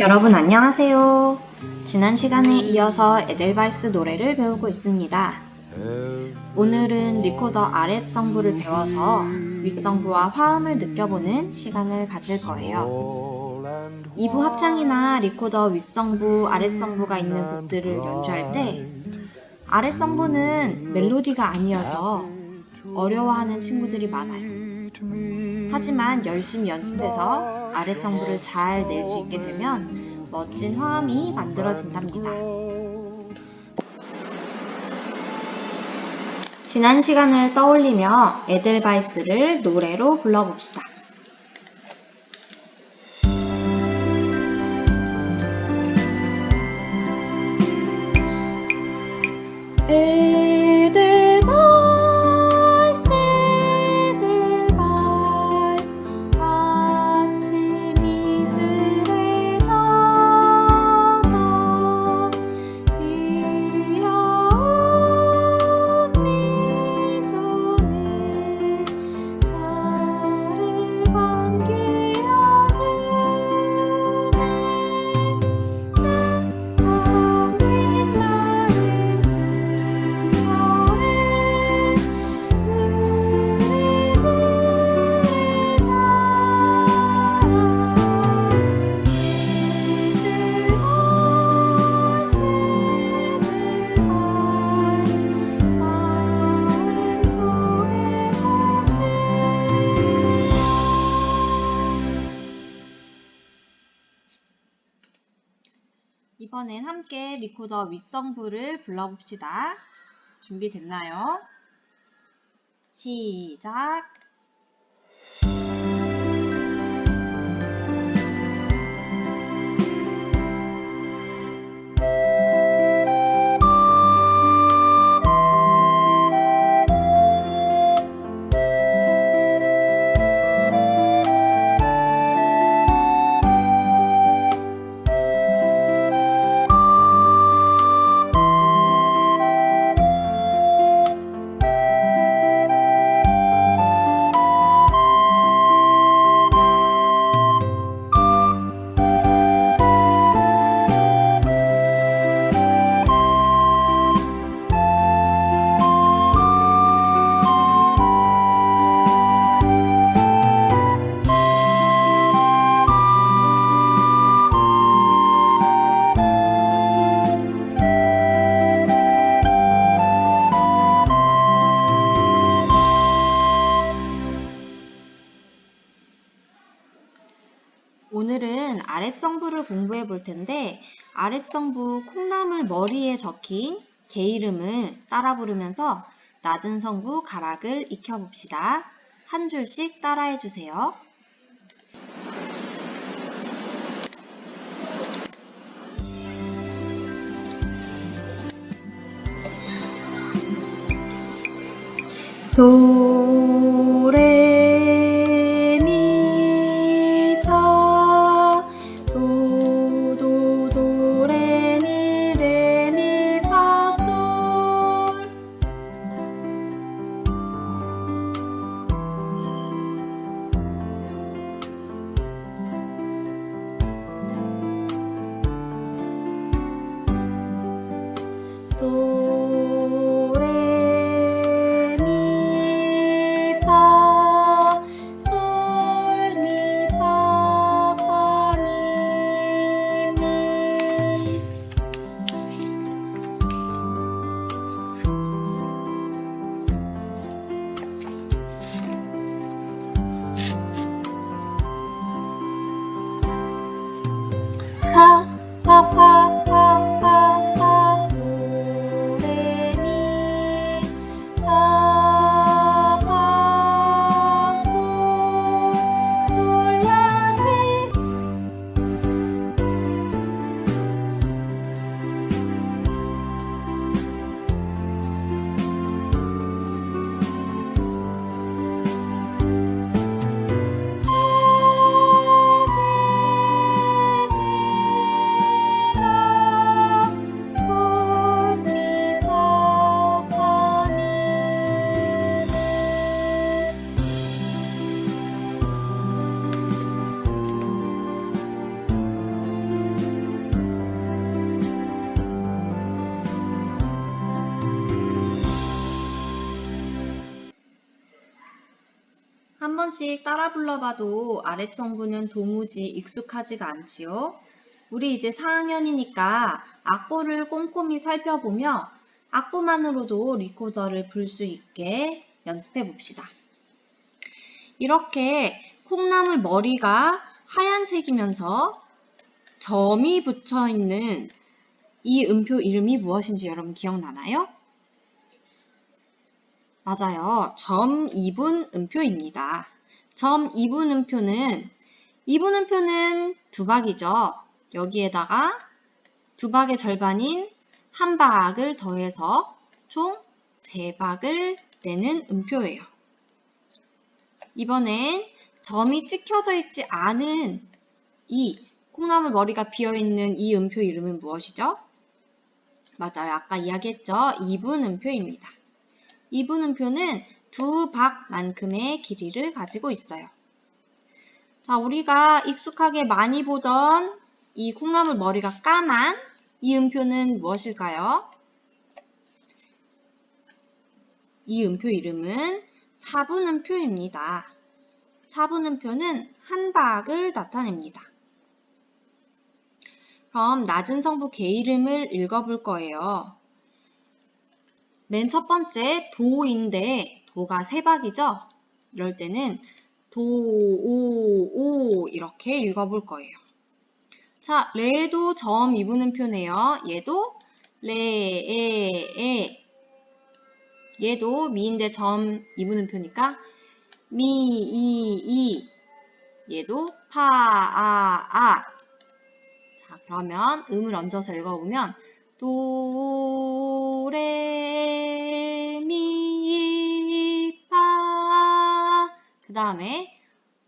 여러분 안녕하세요. 지난 시간에 이어서 에델바이스 노래를 배우고 있습니다. 오늘은 리코더 아랫성부를 배워서 윗성부와 화음을 느껴보는 시간을 가질 거예요. 2부 합창이나 리코더 윗성부, 아랫성부가 있는 곡들을 연주할 때 아랫성부는 멜로디가 아니어서 어려워하는 친구들이 많아요. 하지만 열심히 연습해서 아랫성부를 잘낼 수 있게 되면 멋진 화음이 만들어진답니다. 지난 시간을 떠올리며 에델바이스를 노래로 불러봅시다. 이번엔 함께 리코더 윗성부를 불러봅시다. 준비됐나요? 시작! 오늘은 아랫성부를 공부해 볼 텐데 아랫성부 콩나물 머리에 적힌 개 이름을 따라 부르면서 낮은 성부 가락을 익혀 봅시다. 한 줄씩 따라해 주세요. 도 따라 불러봐도 아랫성부는 도무지 익숙하지가 않지요. 우리 이제 4학년이니까 악보를 꼼꼼히 살펴보며 악보만으로도 리코더를 불 수 있게 연습해 봅시다. 이렇게 콩나물 머리가 하얀색이면서 점이 붙어 있는 이 음표 이름이 무엇인지 여러분 기억나나요? 맞아요. 점 2분 음표입니다. 점 2분 음표는 2분 음표는 두 박이죠. 여기에다가 두 박의 절반인 한 박을 더해서 총세 박을 내는 음표예요. 이번엔 점이 찍혀져 있지 않은 이 콩나물 머리가 비어있는 이 음표 이름은 무엇이죠? 맞아요. 아까 이야기했죠. 2분 음표입니다. 2분 음표는 두 박만큼의 길이를 가지고 있어요. 자, 우리가 익숙하게 많이 보던 이 콩나물 머리가 까만 이 음표는 무엇일까요? 이 음표 이름은 사분음표입니다. 사분음표는 한 박을 나타냅니다. 그럼 낮은 성부 개 이름을 읽어볼 거예요. 맨 첫 번째 도인데 도가 세 박이죠? 이럴 때는 도, 오, 오 이렇게 읽어볼 거예요. 자, 레도 점 이분음 표네요. 얘도 레, 에, 에. 얘도 미인데 점 이분음 표니까 미, 이, 이. 얘도 파, 아, 아. 자, 그러면 음을 얹어서 읽어보면 도, 레, 미, 파. 그 다음에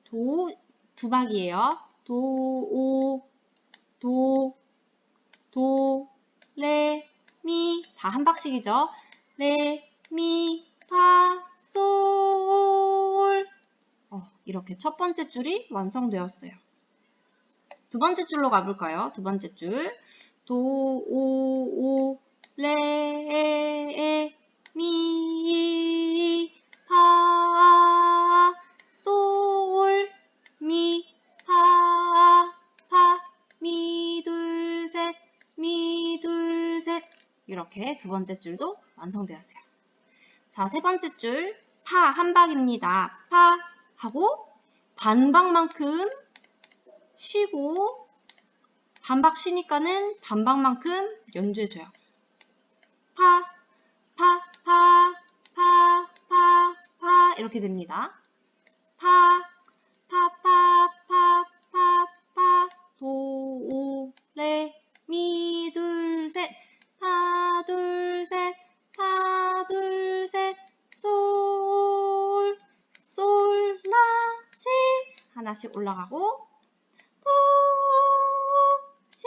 도 두 박이에요. 도, 오, 도, 도, 레, 미. 다 한 박씩이죠. 레, 미, 파, 솔. 어, 이렇게 첫 번째 줄이 완성되었어요. 두 번째 줄로 가볼까요? 두 번째 줄. 도, 오, 오, 레, 미, 파, 미, 파, 파, 미, 둘, 셋, 미, 둘, 셋. 이렇게 두 번째 줄도 완성되었어요. 자, 세 번째 줄, 파, 한 박입니다. 파, 하고, 반박만큼 쉬고, 반박 쉬니까는 반박만큼 연주해줘요. 파, 파, 파, 파, 파, 파, 이렇게 됩니다. 파, 파, 도, 오, 레, 미, 둘, 셋, 파, 둘, 셋, 파, 둘, 셋, 솔, 솔, 라, 시. 하나씩 올라가고, 도, 시,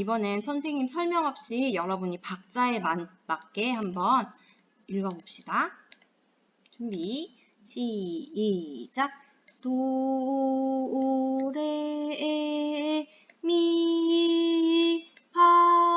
이번엔 선생님 설명 없이 여러분이 박자에 만- 맞게 한번 읽어봅시다. 준비, 시작. 도, 레, 미, 파,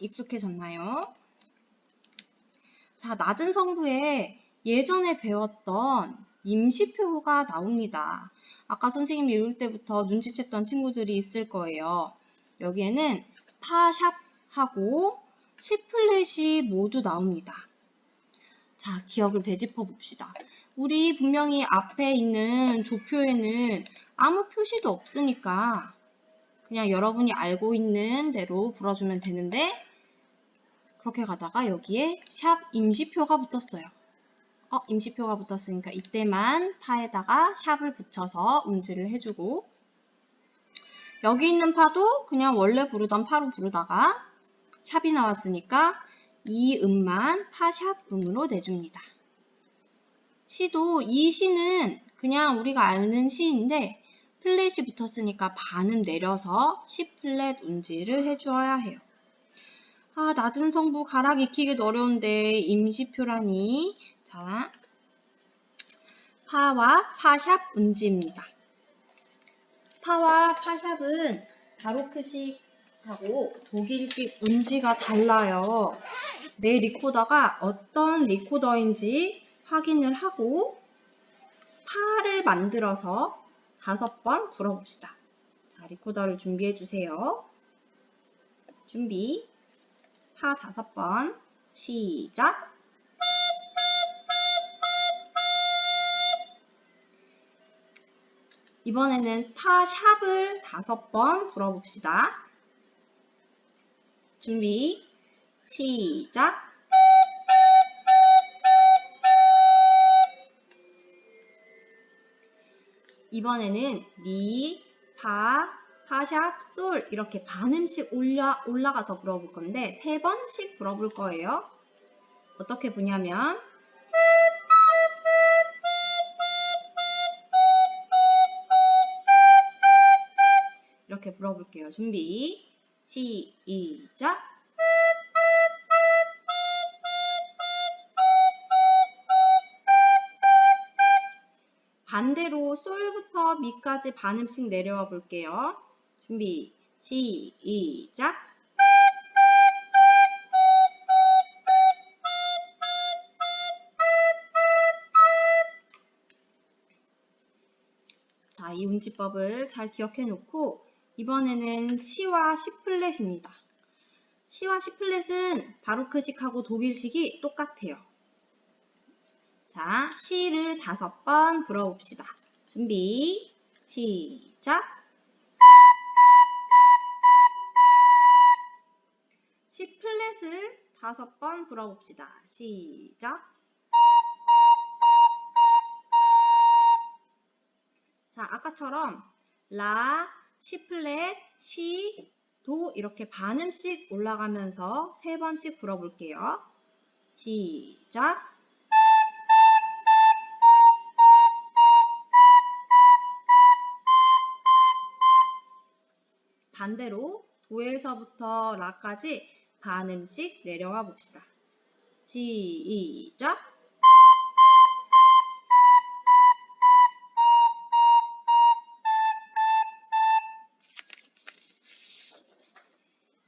익숙해졌나요? 자, 낮은 성부에 예전에 배웠던 임시표가 나옵니다. 아까 선생님이 읽을 때부터 눈치챘던 친구들이 있을 거예요. 여기에는 파샵하고 시플렛이 모두 나옵니다. 자, 기억을 되짚어 봅시다. 우리 분명히 앞에 있는 조표에는 아무 표시도 없으니까 그냥 여러분이 알고 있는 대로 불어주면 되는데 그렇게 가다가 여기에 샵 임시표가 붙었어요. 어, 임시표가 붙었으니까 이때만 파에다가 샵을 붙여서 음질을 해주고 여기 있는 파도 그냥 원래 부르던 파로 부르다가 샵이 나왔으니까 이 음만 파샵 음으로 내줍니다. 시도 이 시는 그냥 우리가 아는 시인데 플랫이 붙었으니까 반음 내려서 시 플랫 운지를 해주어야 해요. 아, 낮은 성부 가락 익히기도 어려운데 임시표라니. 자, 파와 파샵 운지입니다. 파와 파샵은 바로크식하고 독일식 운지가 달라요. 내 리코더가 어떤 리코더인지 확인을 하고 파를 만들어서 다섯 번 불어봅시다. 자, 리코더를 준비해 주세요. 준비. 파 다섯 번. 시작. 이번에는 파 샵을 다섯 번 불어봅시다. 준비. 시작. 이번에는 미, 파, 파샵, 솔 이렇게 반음씩 올라, 올라가서 불어볼 건데 세 번씩 불어볼 거예요. 어떻게 부냐면 이렇게 불어볼게요. 준비 시작 반대로 솔부터 미까지 반음씩 내려와 볼게요. 준비, 시작. 자, 이 운치법을 잘 기억해 놓고 이번에는 시와 시플랫입니다. 시와 시플랫은 바로크식하고 독일식이 똑같아요. 자, 시를 다섯 번 불어봅시다. 준비, 시작. 다섯 번 불어봅시다. 시작. 자, 아까처럼 라, 시 플랫, 시, 도 이렇게 반음씩 올라가면서 세 번씩 불어볼게요. 시작. 반대로 도에서부터 라까지 반음씩 내려와 봅시다. 시작.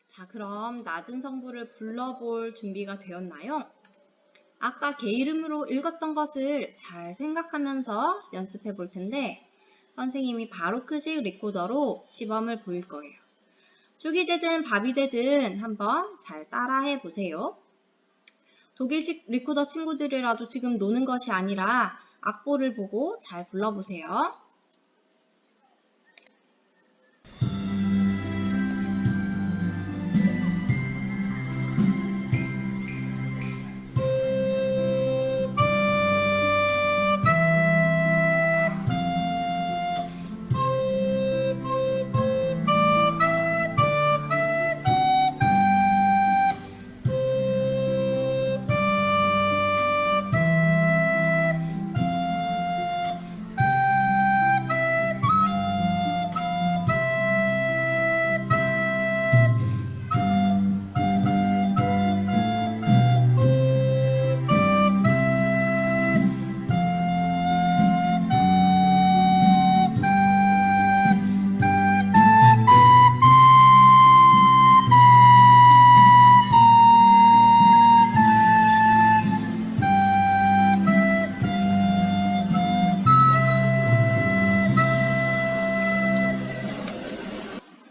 자, 그럼 낮은 성부를 불러볼 준비가 되었나요? 아까 개 이름으로 읽었던 것을 잘 생각하면서 연습해 볼 텐데, 선생님이 바로크식 리코더로 시범을 보일 거예요. 죽이 되든 밥이 되든 한번 잘 따라해 보세요. 독일식 리코더 친구들이라도 지금 노는 것이 아니라 악보를 보고 잘 불러보세요.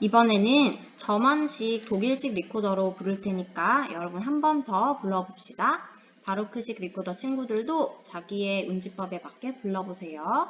이번에는 저만식 독일식 리코더로 부를 테니까 여러분 한 번 더 불러봅시다. 바로크식 리코더 친구들도 자기의 운지법에 맞게 불러보세요.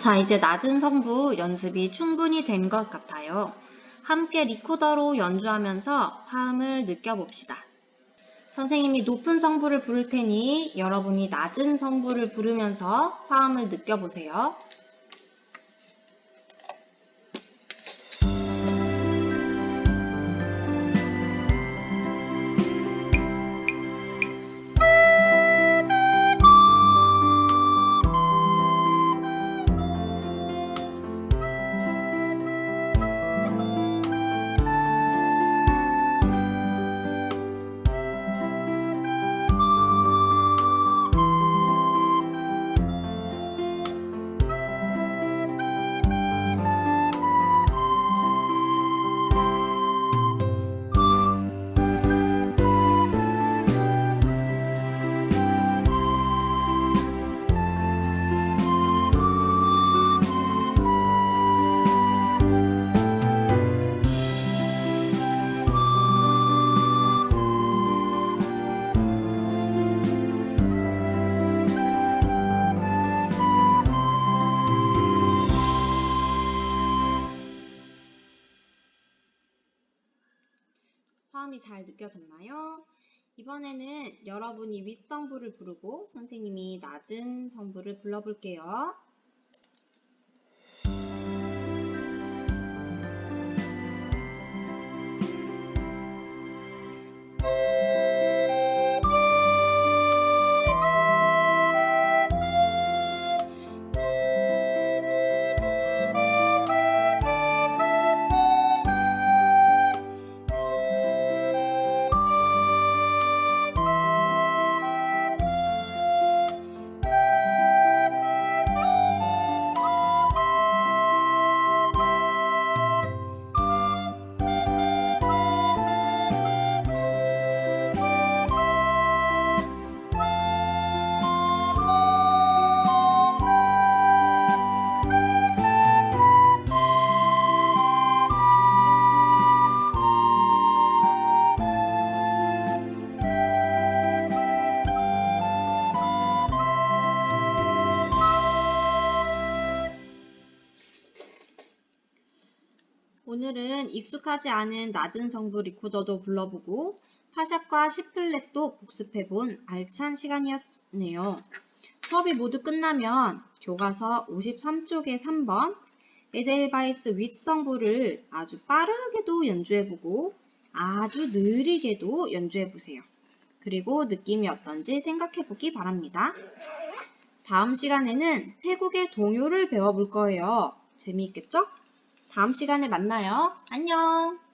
자, 이제 낮은 성부 연습이 충분히 된 것 같아요. 함께 리코더로 연주하면서 화음을 느껴봅시다. 선생님이 높은 성부를 부를 테니 여러분이 낮은 성부를 부르면서 화음을 느껴보세요. 화음이 잘 느껴졌나요? 이번에는 여러분이 윗성부를 부르고 선생님이 낮은 성부를 불러볼게요. 오늘은 익숙하지 않은 낮은 성부 리코더도 불러보고 파샵과 시플랫도 복습해본 알찬 시간이었네요. 수업이 모두 끝나면 교과서 53쪽의 3번 에델바이스 윗성부를 아주 빠르게도 연주해보고 아주 느리게도 연주해보세요. 그리고 느낌이 어떤지 생각해보기 바랍니다. 다음 시간에는 태국의 동요를 배워볼 거예요. 재미있겠죠? 다음 시간에 만나요. 안녕!